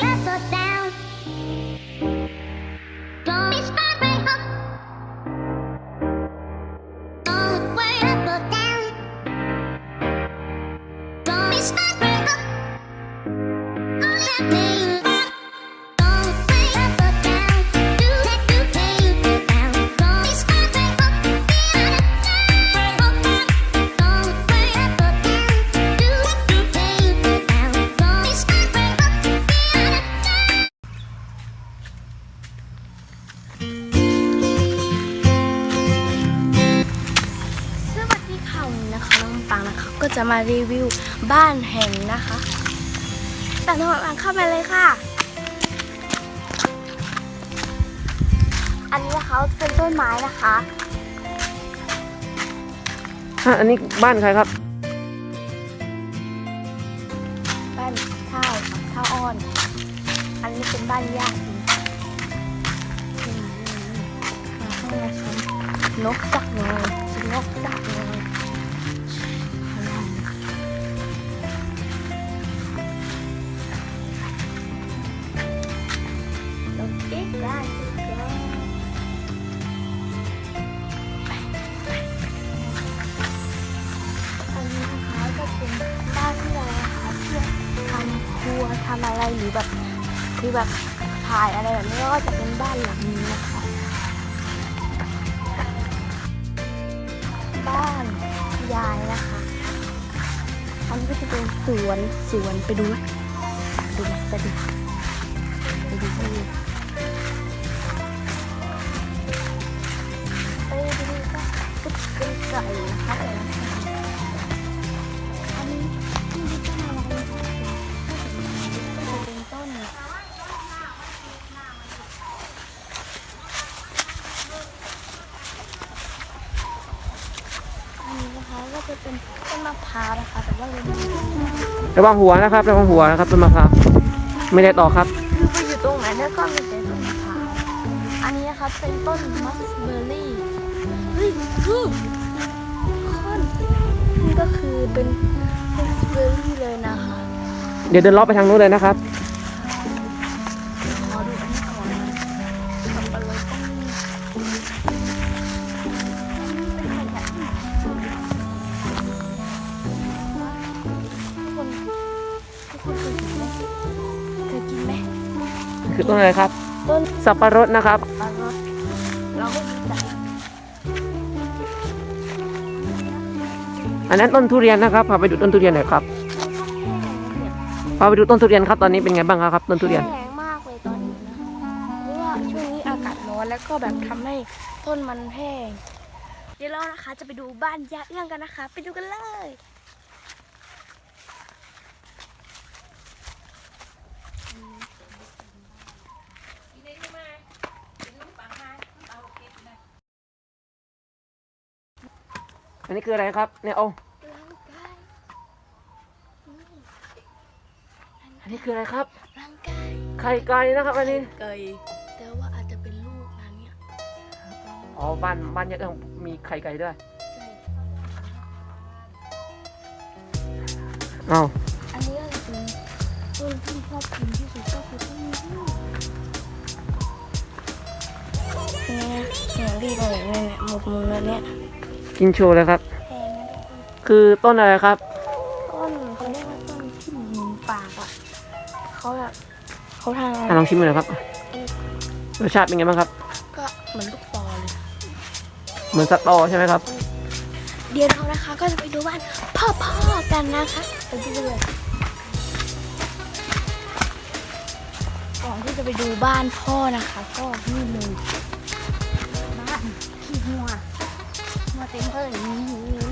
That's what that จะมารีวิวบ้านแห่งนะคะแต่น้องปังเข้ามาเลยค่ะ อันนี้นะคะเป็นต้นไม้นะคะอะอันนี้บ้านใครครับ บ้านเช่าค่ะเช่าอ้อน อันนี้เป็นบ้านญาติอืมมาข้างในค่ะนกจักรเลยนกจักรเล นกอีกได้อีกแล้วอันนี้นะคะก็เป็นบ้านที่เรานะคะเพื่อทำครัวทำอะไรหรือแบบหรือแบบถ่ายอะไรแบบนี้ก็จะเป็นบ้านหลังนี้นะคะ บ้านยายนะคะ อันนี้ก็จะเป็นสวนสวนไปดูไหมไปดูไหมไปดูไปดูไปดู จะเป็นต้นมะพร้าวนะคะแต่ว่าเราไม่รู้ระวังหัวนะครับระวังหัวนะครับต้นมะพร้าวไม่ได้ต่อครับคือไปอยู่ตรงไหนเนี่ยก็มีแต่ต้นมะพร้าวอันนี้นะคะเป็นต้นมัสเบอร์รี่เฮ้ยคือค่อนนี่ก็คือเป็นมัสเบอร์รี่เลยนะคะ เดี๋ยวเดินเลาะไปทางนู้นเลยนะครับ คือต้นอะไรครับ ต้นสับปะรดนะครับ ปลารสเราก็จักอันนั้นต้นทุเรียนนะครับพาไปดูต้นทุเรียนหน่อยครับพาไปดูต้นทุเรียนครับตอนนี้เป็นไงบ้างครับต้นทุเรียน แรงมากเลยตอนนี้นะเพราะว่าช่วงนี้อากาศร้อนแล้วก็แบบทำให้ต้นมันแห้ง เดี๋ยวเรานะคะจะไปดูบ้านยาเอื้องกันนะคะ ไปดูกันเลย อันนี้คืออะไรครับเนี่ยเอาร่างกายอันนี้คืออะไรครับ ร่างกายไข่ไก่นะครับอันนี้ เกยแต่ว่าอาจจะเป็นลูกนะเนี่ยอ๋อบ้านบ้านยักษ์ต้องมีไข่ไก่ด้วยใช่เอ้าอันนี้ก็จะเป็นต้นที่ชอบกินที่สุดก็คือต้นนี้เนี่ยอย่างที่เราเห็นเนี่ยหมกมือแล้วเนี่ย กินโชว์เลยครับ แพงนะทุกคนคือต้นอะไรครับ ต้นเขาเรียกว่าต้นที่หมุนปากอะเขาแบบเขาทำอะลองชิมหน่อยครับ รสชาติเป็นไงบ้างครับ ก็เหมือนลูกปอเลย เหมือนสตอใช่ไหมครับ เดี๋ยวเรานะคะก็จะไปดูบ้านพ่อพ่อๆกันนะคะไปดูเลยก่อนที่จะไปดูบ้านพ่อนะคะ ก็นี่เลย เต็มเลยนี่ไม่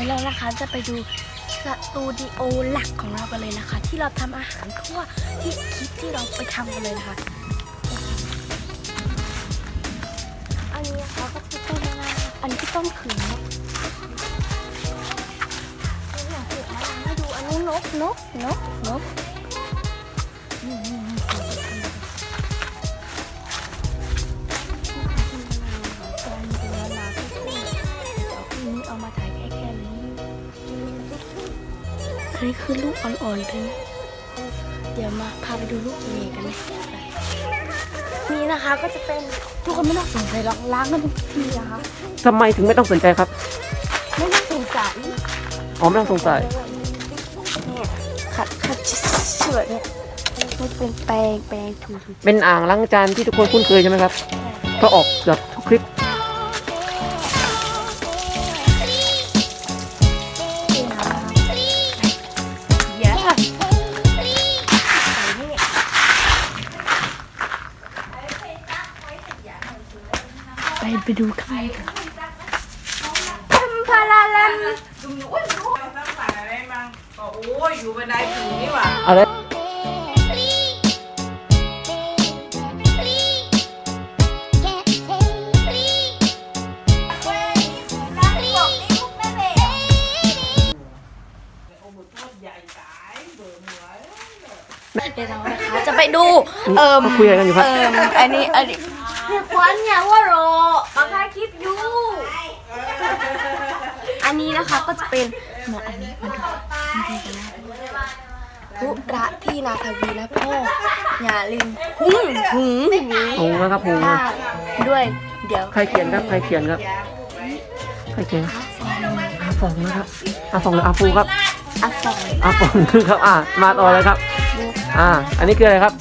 ดี๋ยวเรานะคะจะไปดูสตูดิโอหลักของเรากันเลยนะคะ ที่เราทำอาหารทั่วที่คลิปที่เราไปทำกันเลยนะคะ อันนี้นะคะก็คือต้นมะนาวอันนี้คือต้นขืนนกอย่ากเก็บมะนาวให้ดูอันนู้นนกนกนกนก นนี้คือลูกอ่อนๆเลยนะเดี๋ยวมาพาไปดูลูกเมย์กันนะไปนี่นะคะก็จะเป็นทุกคนไม่ต้องสงสัยหรอกล้างกันทุกทีนะคะทำไมถึงไม่ต้องสนใจครับ ไม่ต้องสงสัยอ๋อไม่ต้องสงสัยเนี่ยขัดขัดเฉื่อยเนี่ยมันเป็นแปรงแปรงถูถูเป็นอ่างล้างจานที่ทุกคนคุ้นเคยใช่ไหมครับ ก็ออกเกือบทุก ไปไปดูกันทำพาราลัมตั้งฝ่ายอะไรมั่งก็โอ้ยอยู่บันไดถึงนี่หว่าอะไรโอ้โหโทษใหญ่ตายเบื่อหัวเดี๋ยวเรานะคะจะไปดู เอิ่มเขาคุยอะไรกันอยู่ครับเอิ่มอันนี้อันนี้ เรียกวันเนี่ยว่าโรมาถ่ายคลิปอยู่ อันนี้นะคะก็จะเป็นมาอันนี้มาดูมาดูกันนะรุระที่นาทวีและพ่ออย่าลืมหึงหึงหงนะครับหงค่ะด้วยเดี๋ยวใครเขียนครับใครเขียนครับใครเขียนอาฟองนะครับอาฟองหรืออาฟูครับอักษรอาฟองครับอ่ามาต่อเลยครับ อ่า อันนี้คืออะไรครับ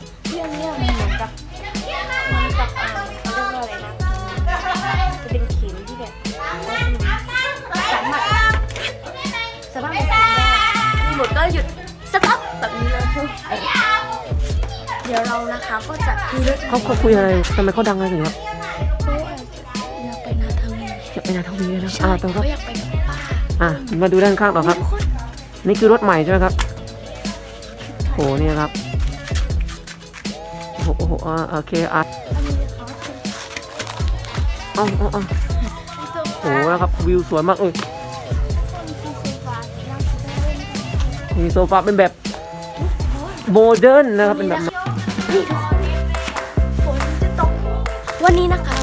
ดี๋ยวเรานะคะก็จะมีรถเขาเขาคุยอะไรทำไมเขาดังอะไรถึงครับเขาอาจจะอยากไปนาทวีจะไปนาทวีนะครับใช่อ่าต่อครับเขาอยากไปกับป้าอ่ามาดูด้านข้างต่อครับทุกคนนี่คือรถใหม่ใช่ไหมครับโหเนี่ยครับโอ้โหโอ้โหอ่าโอเคอะอันนี้นะคะคือเอ้าเอ้าเอ้าโอ้โหนะครับวิวสวยมากเลยมีโซฟาเป็นแบบโมเดิร์นนะครับเป็นแบบ นี่ทุกคนฝนจะตกวันนี้นะคะ